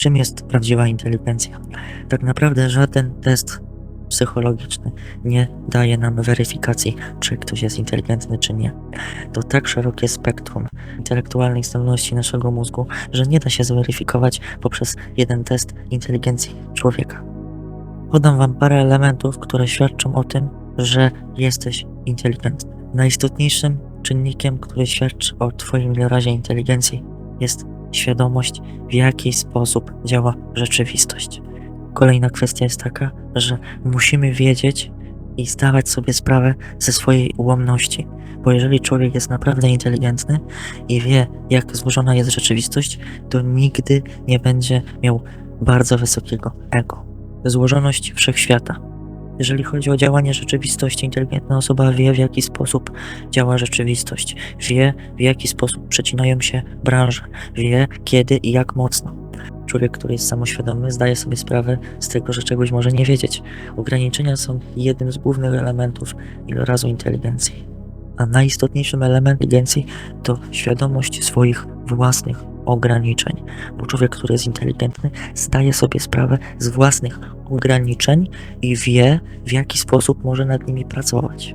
Czym jest prawdziwa inteligencja? Tak naprawdę żaden test psychologiczny nie daje nam weryfikacji, czy ktoś jest inteligentny, czy nie. To tak szerokie spektrum intelektualnych zdolności naszego mózgu, że nie da się zweryfikować poprzez jeden test inteligencji człowieka. Podam Wam parę elementów, które świadczą o tym, że jesteś inteligentny. Najistotniejszym czynnikiem, który świadczy o Twoim wyrazie inteligencji, jest świadomość, w jaki sposób działa rzeczywistość. Kolejna kwestia jest taka, że musimy wiedzieć i zdawać sobie sprawę ze swojej ułomności, bo jeżeli człowiek jest naprawdę inteligentny i wie, jak złożona jest rzeczywistość, to nigdy nie będzie miał bardzo wysokiego ego. Złożoność wszechświata. Jeżeli chodzi o działanie rzeczywistości, inteligentna osoba wie, w jaki sposób działa rzeczywistość, wie, w jaki sposób przecinają się branże, wie, kiedy i jak mocno. Człowiek, który jest samoświadomy, zdaje sobie sprawę z tego, że czegoś może nie wiedzieć. Ograniczenia są jednym z głównych elementów ilorazu inteligencji. A najistotniejszym elementem inteligencji to świadomość swoich własnych ograniczeń. Bo człowiek, który jest inteligentny, zdaje sobie sprawę z własnych ograniczeń i wie, w jaki sposób może nad nimi pracować.